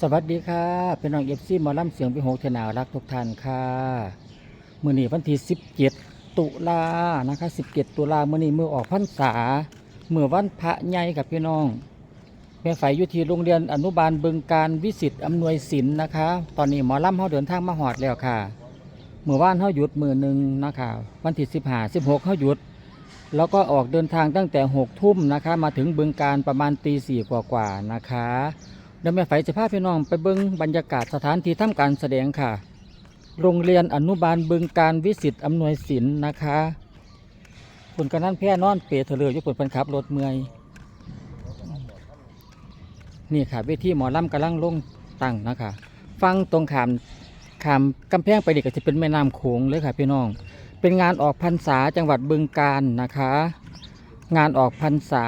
สวัสดีค่ะเป็นน้องเอฟซีมอลำเสียงพิหกเทนาวรักทุกท่านค่ะมื่อนี้วันที่17 ตุลานะคะ17 ตุลามื่อนี้มือออกพรรษาเมื่อวันพระใหญ่กับพี่น้องแม่ฝ่ายอยู่ที่โรงเรียนอนุบาลบึงการวิสิตอำนวยศิลป์นะคะ ตอนนี้หมอลำเขาเดินทางมาหอดแล้วค่ะเมื่อวานเขาหยุดมือหนึ่งนะคะวันที่15 16เขาหยุด แล้วก็ออกเดินทางตั้งแต่6ทุ่มนะคะ มาถึงบึงการประมาณตีสี่กว่าๆนะคะ ดี๋ยวแม่ไฝจะพาพี่น้องไปเบิ้งบรรยากาศสถานที่ทำการแสดงค่ะ โรงเรียนอนุบาลบึงการวิสิตอำนวยศิลป์นะคะคุณกำนันแพร่นอนเปรตเถลือยู่ผลพันขับรถเมยนี่ค่ะเวทีหมอลำกำลังลงตั้งนะคะฟังตรงขามขามกำแพงไปนี่ก็จะเป็นแม่น้ำโขงเลยค่ะพี่น้อง เป็นงานออกพรรษาจังหวัดบึงการนะคะ งานออกพรรษา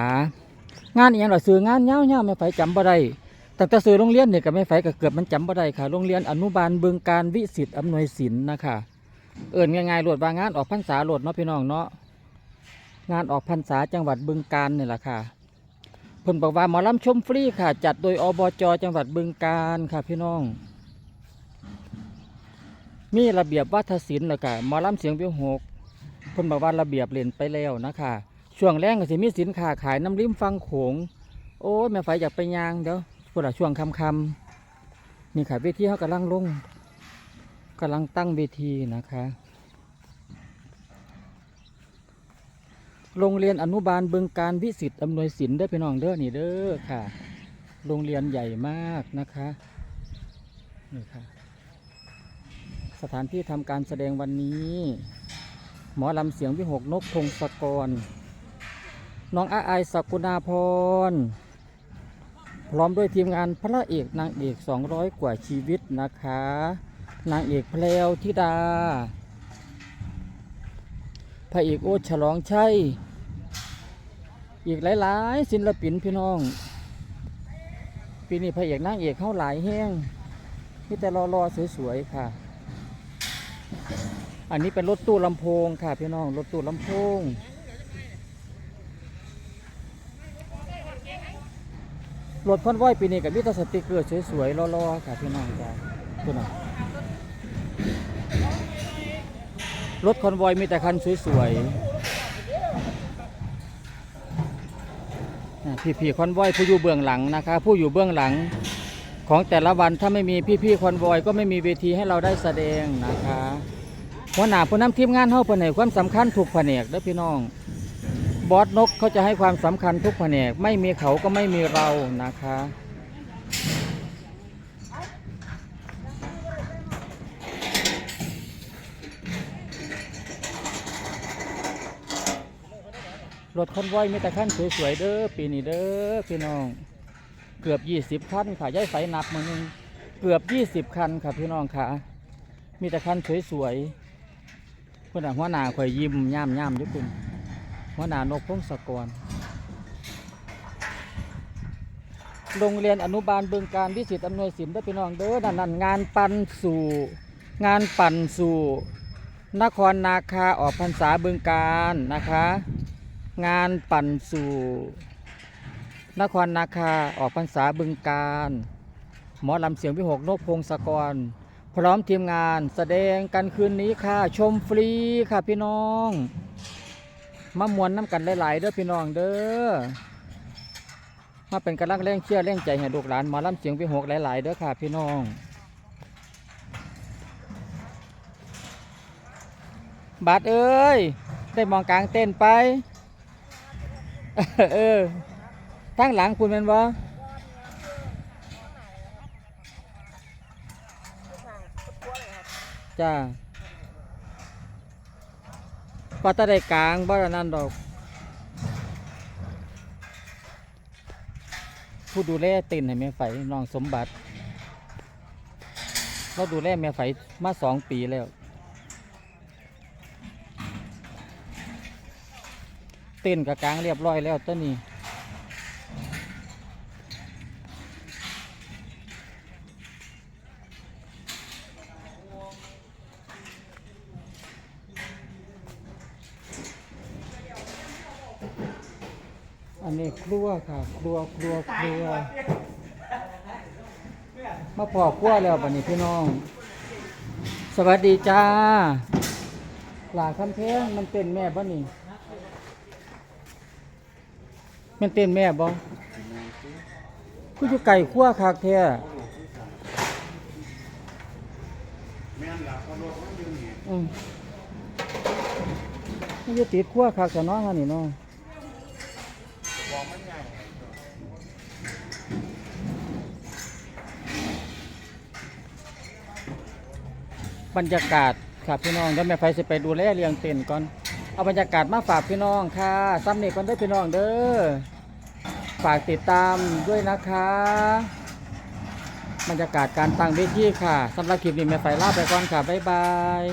งานอย่างหรอซื้องานเงี้ยวๆไม่ไฟจำบ่ได้ ตั้งแต่ซื้อโรงเรียนเนี่ยก็ไม่ไฟก็เกือบมันจำบ่ได้ค่ะ โรงเรียนอนุบาลบึงการวิสิตอำนวยศิลป์นะคะ เอิ่นง่ายๆโหลดว่างานออกพรรษาโหลดเนาะพี่น้องเนาะ งานออกพรรษาจังหวัดบึงการนี่แหละค่ะเพิ่นบอกว่าหมอลำชมฟรีค่ะ จัดโดยอบจจังหวัดบึงการค่ะพี่น้อง มีระเบียบวัฒนศิลป์แล้วก็หมอลำเสียงวิหกเพิ่นบอกว่าระเบียบเล่นไปแล้วนะคะช่วงแรกก็สิมีสินค้าขายน้ำริมฟังโขงโอ้ยแม่ไฟอยากไปยางเดี๋ยว พวกเราช่วงคำคำนี่ค่ะเวทีเขากำลังลงกำลังตั้งเวทีนะคะ โรงเรียนอนุบาลบึงการวิสิตอำนวยศิลป์เด้อพี่น้องเด้อนี่เด้อค่ะ โรงเรียนใหญ่มากนะคะนี่ค่ะ สถานที่ทำการแสดงวันนี้ หมอลำเสียงวิหกนกพงศกร น้องอาไอายสกุณาพร พร้อมด้วยทีมงานพระเอกนางเอก 200 กว่าชีวิตนะคะ นางเอกแพลวธิดา พระเอกโอฉลองชัย อีกหลายๆ ศิลปินพี่น้อง ปีนี้พระเอกนางเอกเข้าหลายแห้งมีแต่รอๆสวยๆค่ะ อันนี้เป็นรถตู้ลำโพงค่ะพี่น้อง รถตู้ลำโพง รถคอนวอยปีนี้กับมิตรสติกเกอร์สวยๆรอๆค่ะพี่น้องจ้าคุณน่ะรถคอนวอยมีแต่คันสวยๆอะพี่ๆคอนวอยผู้อยู่เบื้องหลังนะคะ ผู้อยู่เบื้องหลังของแต่ละวันถ้าไม่มีพี่ๆคอนวอยก็ไม่มีเวทีให้เราได้แสดงนะคะหัวหน้าผู้นำทีมงานเฮาเพิ่นให้ความสำคัญทุกผนกเด้อพี่น้อง บอสนกเขาจะให้ความสำคัญทุกแผนก ไม่มีเขาก็ไม่มีเรานะคะ รถคอนวอยมีแต่ขั้นสวยๆเด้อปีนี้เด้อพี่น้อง เกือบ 20 คันค่ะย้ายไฟนับมือหนึงเกือบ 20 คันค่ะพี่น้องค่ะ มีแต่คันสวยๆเพื่อนหัวหน้าข่อยยิ้มย่ามย่ามๆอยู่คุณ หัวหน้านกพงศกร โรงเรียนอนุบาลบึงการวิสิตอำนวยสินได้อพี่น้องเด้อนั่นนั่นงานปันสู่ งานปั่นสู่ นครนาคาออกพรรษาบึงการนะคะ งานปั่นสู่ นครนาคาออกพรรษาบึงการหมอลำเสียงวิหกนกพงศกร พร้อมทีมงานแสดงกันคืนนี้ค่ะ ชมฟรีค่ะพี่น้อง มามวนน้ำกันหลายๆเด้อพี่น้องเด้อมาเป็นกำลังแรงเชียร์แรงใจให้ลูกหลานมาล่ำเสียงวิหกหลายๆเด้อค่ะพี่น้องบาดเอ้ย ได้มองกลางเต้นไป เออทั้งหลังคุณเป็นบ่จ้า ปัตตาได้กลางบ่ละนั่นดอก ผู้ดูแลเต้นให้แม่ไฟน้องสมบัติ เราดูแลแม่ไฟมาสองปีแล้ว เต้นกับกลางเรียบร้อยแล้วต้นนี้ อันนี้ครัวค่ะครัวครัวครัวมาพอครัวแล้วบัดนี้พี่น้อง สวัสดีจ้าหลาคำแพงมันเป็นแม่บ่นี่มันเป็นแม่บ่คืออยู่ไก่ครัวคักแท้แม่นล่ะพอรถมันอยู่นี่อืมมันจะติดครัวคักแต่น้องอันนี้เนาะ บอกมันใหญ่บรรยากาศครับพี่น้องเดี๋ยวแม่ไฟจะไปดูแลเรียงเต็นก่อน เอาบรรยากาศมาฝากพี่น้องค่ะซ้ำนี่ก่อนด้อพี่น้องเด้อ ฝากติดตามด้วยนะคะ บรรยากาศการตั้งเวทีค่ะสำหรับคลิปนี้แม่ไฟลาไปก่อนค่ะ บ๊ายบาย